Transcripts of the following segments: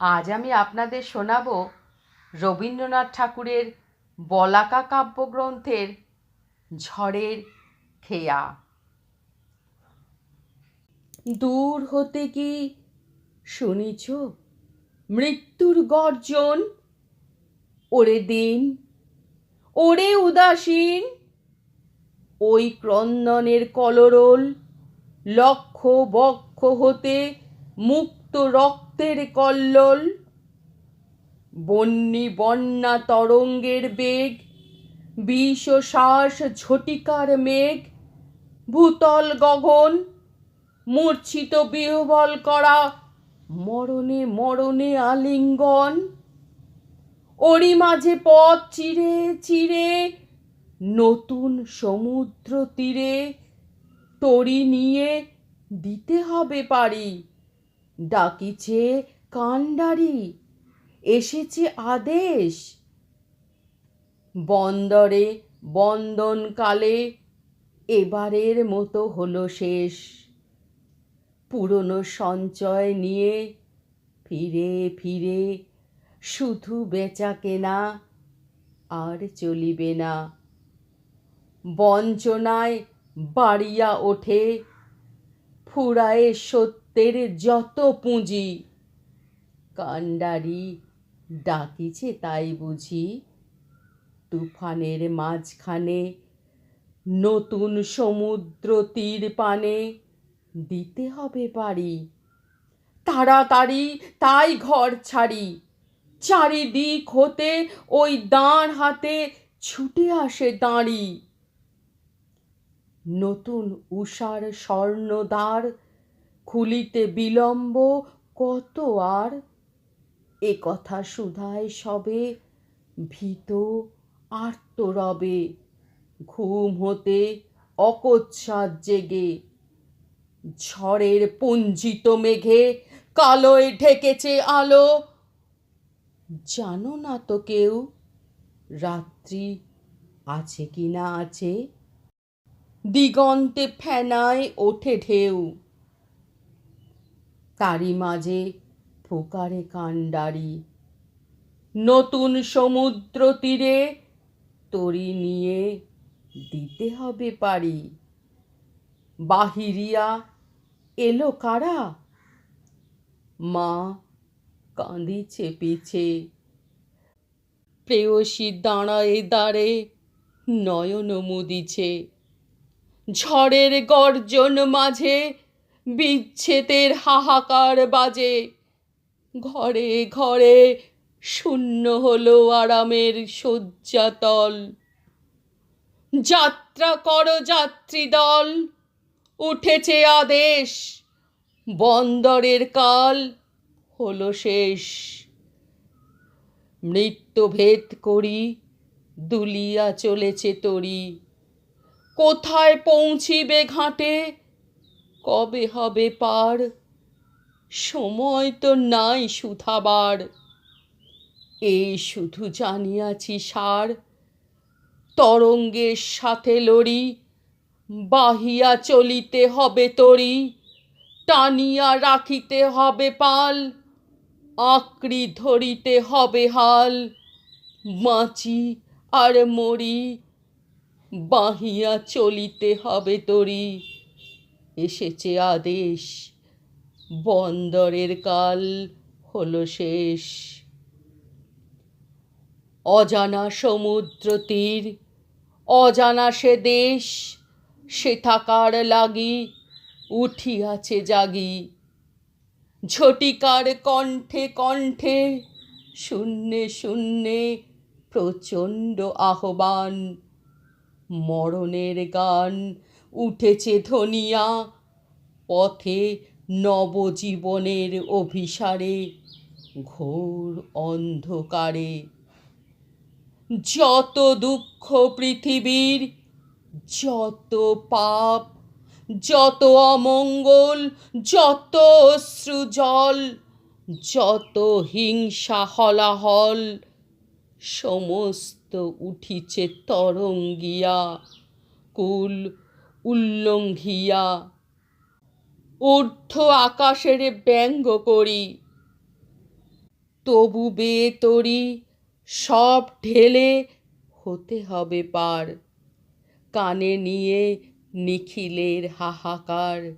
আজ আমি আপনাদের শোনাব রবীন্দ্রনাথ ঠাকুরের বলাকা কাব্যগ্রন্থের ঝড়ের খেয়া। দূর হতে কি শুনিছ? মৃত্যুর গর্জন? ওরে দিন, ওরে উদাসীন, ওই ক্রন্দনের কলরোল লক্ষ বক্ষ হতে মুক্ত রক্তের কল্লোল, বন্যি বন্যা তরঙ্গের বেগ, বিষ শ্বাস ঝটিকার মেঘ, ভূতল গগন, মূর্ছিত বিহবল করা, মরণে মরণে আলিঙ্গন ওরই মাঝে পথ চিরে চিরে, নতুন সমুদ্র তীরে, তরি নিয়ে দিতে হবে পারি। ডাকিছে কাণ্ডারি এসেছে আদেশ। বন্দরে বন্দনকালে এবারের মতো হলো শেষ। পুরনো সঞ্চয় নিয়ে ফিরে ফিরে শুধু বেচা কেনা আর চলিবে না। বঞ্চনায় বাড়িয়া ওঠে, ফুরায়ে সত্যের যত পুঁজি। কাণ্ডারি ডাকিছে তাই বুঝি তুফানের মাঝখানে নতুন সমুদ্র তীর পানে দিতে হবে পারি তাড়াতাড়ি তাই ঘর ছাড়ি। চারিদিক হতে ওই দাঁড় হাতে ছুটে আসে দাঁড়ি। নতুন উষার স্বর্ণদ্বার খুলিতে বিলম্ব, কত আর? এ কথা সুধায় সবে ভীত আর্ত রবে ঘুম হতে অকচ্ছাদ জেগে, ঝড়ের পঞ্জিত মেঘে কালোয় ঢেকেছে আলো। জানো না তো কেউ রাত্রি আছে কি না আছে? দিগন্তে ফেনায় ওঠে ঢেউ। তারই মাঝে ফুকারে কাণ্ডারি। নতুন সমুদ্র তীরে তরি নিয়ে দিতে হবে পারি। বাহিরিয়া এলো কারা? মা কাঁদিছে পিছে। প্রেয়সী দাঁড়ায় দাঁড়ে নয়ন মুদিছে। ঝড়ের গর্জন মাঝে বিচ্ছেদের হাহাকার বাজে। ঘরে ঘরে শূন্য হলো আরামের শয্যাতল যাত্রা কর যাত্রী দল, উঠেছে আদেশ। বন্দরের কাল হলো শেষ। মৃত্যুভেদ করি, দুলিয়া চলেছে তরি। কোথায় পৌঁছিবে ঘাটে? কবে হবে পার? সময় তো নাই সুধাবার এই শুধু জানিয়াছি সার, তরঙ্গের সাথে লড়ি, বাহিয়া চলিতে হবে তরি, টানিয়া রাখিতে হবে পাল, আঁকড়ি ধরিতে হবে হাল, বাঁচি আর মরি, বাহিয়া চলিতে হবে তরি। এসেছে আদেশ। বন্দরের কাল হলো শেষ। অজানা সমুদ্র তীর, অজানা সে দেশ, সে থাকার লাগি উঠিয়াছে জাগি। ঝটিকার কণ্ঠে কণ্ঠে, শূন্যে শূন্যে প্রচণ্ড আহ্বান, মরণের গান উঠেছে ধনিয়া। পথে নবজীবনের অভিসারে ঘোর অন্ধকারে। যত দুঃখ পৃথিবীর, যত পাপ, যত অমঙ্গল, যত অশ্রুজল যত হিংসা হলাহল, সমস্ত উঠিছে তরঙ্গিয়া। কুল উল্লঙ্ঘিয়া। ঊর্ধ্ব আকাশের ব্যঙ্গ করি। তবু বেতরি সব ঢেলে হতে হবে পার। কানে নিয়ে নিখিলের হাহাকার।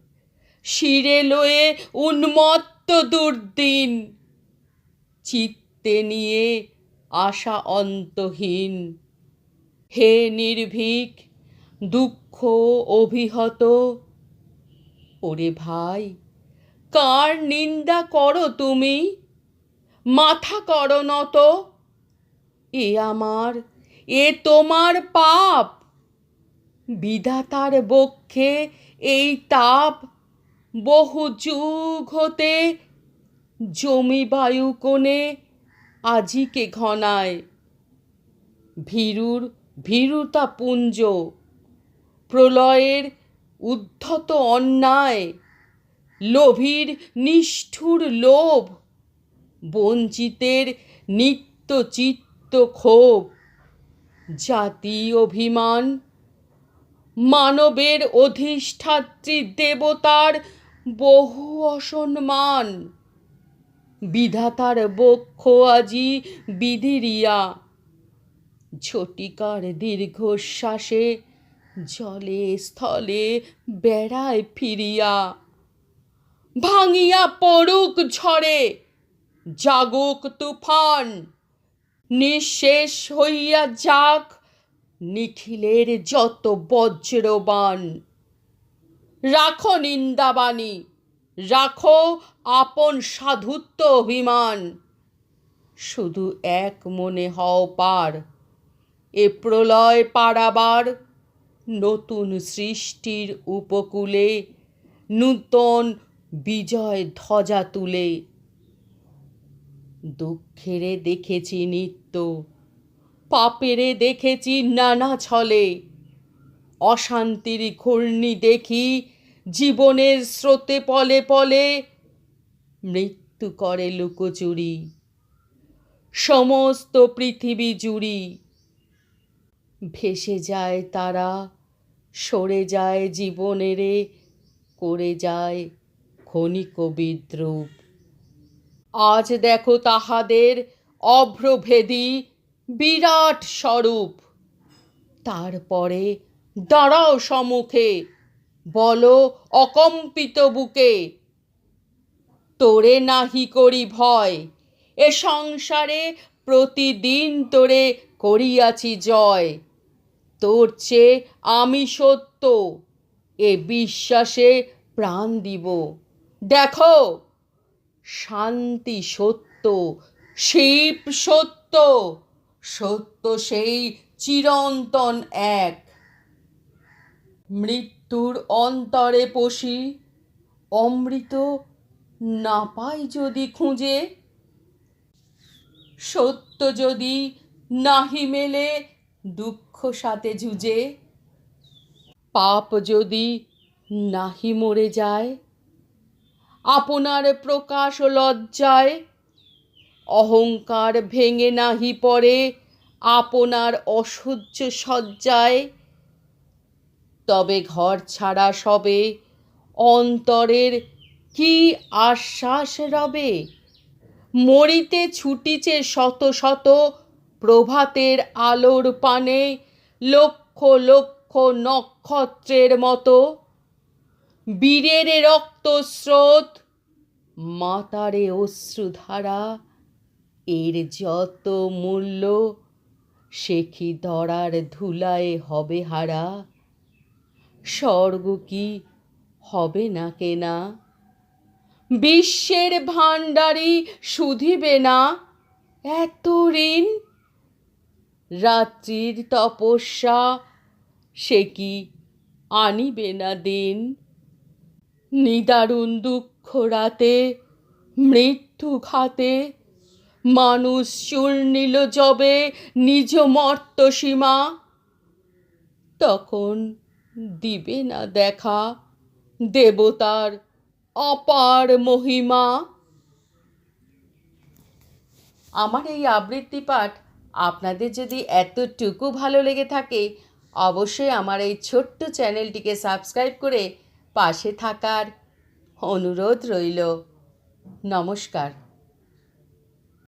শিরে লয়ে উন্মত্ত দুর্দিন। চিত্তে নিয়ে আশা অন্তহীন। হে নির্ভীক দুঃখ অভিহত। ওরে ভাই, কার নিন্দা করো তুমি? মাথা করো নত। এ আমার, এ তোমার পাপ। বিধাতার বক্ষে এই তাপ বহু যুগ হতে জমি বায়ু কোণে আজিকে ঘনায়। ভীরুর ভীরুতা পুঞ্জ প্রলয়ের উদ্ধত অন্যায়, লোভীর নিষ্ঠুর লোভ, বঞ্চিতের নিত্য চিত্ত ক্ষোভ, জাতি অভিমান, মানবের অধিষ্ঠাত্রী দেবতার বহু অসম্মান, বিধাতার বক্ষ আজি বিধিরিয়া, ঝটিকার দীর্ঘশ্বাসে জলে, স্থলে বেড়ায় ফিরিয়া, ভাঙিয়া পড়ুক ঝড়ে, জাগুক তুফান, নিঃশেষ হইয়া যাক নিখিলের যত বজ্রবান রাখো নিন্দাবাণী, রাখো আপন সাধুত্ব অভিমান, শুধু এক মনে হও পার, এ প্রলয় পারাবার নতুন সৃষ্টির উপকূলে নূতন বিজয় ধ্বজা তুলে। দুঃখেরে দেখেছি নিত্য, পাপেরে দেখেছি নানা ছলে। অশান্তির ঘূর্ণি দেখি জীবনের স্রোতে পলে পলে মৃত্যু করে লুকোচুরি। সমস্ত পৃথিবী জুড়ি, ভেসে যায় তারা সরে যায় জীবনেরে করে যায় ক্ষণিক বিদ্রুপ। আজ দেখো তাহাদের অভ্রভেদী বিরাট স্বরূপ। তারপরে দাঁড়াও সমুখে বলো অকম্পিত বুকে, তোরে নাহি করি ভয়, এ সংসারে প্রতিদিন তোরে করিয়াছি জয়। তোর চেয়ে আমি সত্য। এ বিশ্বাসে প্রাণ দিব। দেখো, শান্তি সত্য, শিব সত্য সত্য সেই চিরন্তন এক। মৃত্যুর অন্তরে পশি, অমৃত না পাই যদি খুঁজে, সত্য যদি নাহি মেলে দুঃখ সাথে জুজে পাপ যদি নাহি মরে যায়, আপনার প্রকাশ লজ্জায়, অহংকার ভেঙে নাহি পড়ে, আপনার অসহ্য সজ্জায় তবে ঘর ছাড়া সবে অন্তরের কি আশ্বাস রবে? মরিতে ছুটিছে শত শত প্রভাতের আলোর পানে লক্ষ লক্ষ নক্ষত্রের মতো। বীরের রক্তস্রোত, মাতারে অশ্রুধারা, এর যত মূল্য, সে কি দরার ধুলায় হবে হারা? স্বর্গ কি হবে না কেনা? বিশ্বের ভাণ্ডারি শুধিবে না? এত ঋণ রাত্রির তপস্যা, সে কি আনিবে না দিন? নিদারুণ দুঃখ রাতে, মৃত্যু ঘাতে, মানুষ চূর্ণিল যবে নিজ মর্ত সীমা। তখন দিবে না দেখা দেবতার অপার মহিমা। আমার এই আবৃত্তি পাঠ আপনাদের যদি এতটুকু ভালো লেগে থাকে, অবশ্যই আমার এই ছোট্ট চ্যানেলটিকে সাবস্ক্রাইব করে পাশে থাকার অনুরোধ রইল। নমস্কার।